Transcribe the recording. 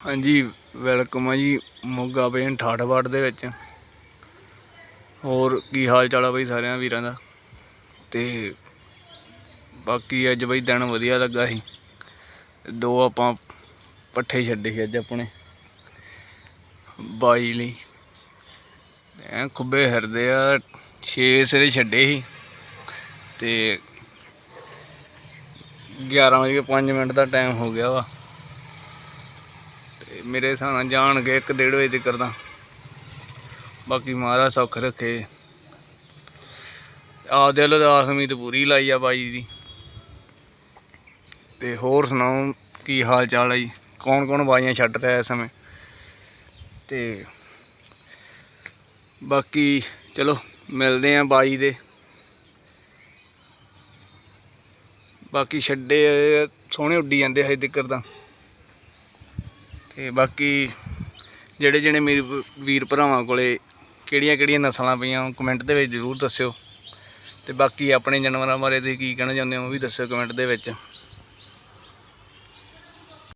ਹਾਂਜੀ ਵੈਲਕਮ ਆ ਜੀ ਮੋਗਾ ਬੇਨ ਠਾਠਵਾੜ ਦੇ ਵਿੱਚ। ਹੋਰ ਕੀ ਹਾਲ ਚਾਲ ਆ ਬਈ ਸਾਰਿਆਂ ਵੀਰਾਂ ਦਾ? ਤੇ ਬਾਕੀ ਅੱਜ ਬਈ ਦਿਨ ਵਧੀਆ ਲੱਗਾ ਸੀ। ਦੋ ਆਪਾਂ ਪੱਠੇ ਛੱਡੇ ਸੀ ਅੱਜ ਆਪਣੇ। ਬਾਈ ਲਈ। ਐ ਖੁੱਬੇ ਹਿਰਦੇ ਆ, ਛੇ ਸਿਰੇ ਛੱਡੇ ਸੀ। ਤੇ 11 ਵਜੇ 5 ਮਿੰਟ ਦਾ ਟਾਈਮ ਹੋ ਗਿਆ ਵਾ। ਮੇਰੇ ਹਿਸਾਬ ਨਾਲ ਜਾਣਗੇ 1:30 ਵਜੇ ਤੱਕ ਦਾ ਬਾਕੀ ਮਹਾਰਾਜ ਸੁੱਖ ਰੱਖੇ। ਆਪਦੇ ਵੱਲੋਂ ਤਾਂ ਆਸ ਉਮੀਦ ਪੂਰੀ ਲਾਈ ਆ ਬਾਈ ਦੀ। ਤੇ ਹੋਰ ਸੁਣਾਓ, ਕੀ ਹਾਲ ਚਾਲ ਹੈ ਜੀ? ਕੌਣ ਕੌਣ ਬਾਈਆਂ ਛੱਡ ਰਿਹਾ ਇਸ ਸਮੇਂ? ਤੇ ਬਾਕੀ ਚਲੋ, ਮਿਲਦੇ ਆਂ ਬਾਈ ਦੇ। ਬਾਕੀ ਛੱਡੇ ਸੋਹਣੇ ਉੱਡੀ ਜਾਂਦੇ ਹਜੇ ਤੱਕ ਤਾਂ। ਤੇ ਬਾਕੀ ਜਿਹੜੇ ਜਿਹੜੇ ਮੇਰੇ ਵੀਰ ਭਰਾਵਾਂ ਕੋਲੇ ਕਿਹੜੀਆਂ ਕਿਹੜੀਆਂ ਨਸਲਾਂ ਪਈਆਂ, ਉਹ ਕਮੈਂਟ ਦੇ ਵਿੱਚ ਜ਼ਰੂਰ ਦੱਸਿਓ। ਤੇ ਬਾਕੀ ਆਪਣੇ ਜਾਨਵਰਾਂ ਬਾਰੇ ਤੁਸੀਂ ਕੀ ਕਹਿਣਾ ਚਾਹੁੰਦੇ ਹੋ ਉਹ ਵੀ ਦੱਸਿਓ ਕਮੈਂਟ ਦੇ ਵਿੱਚ।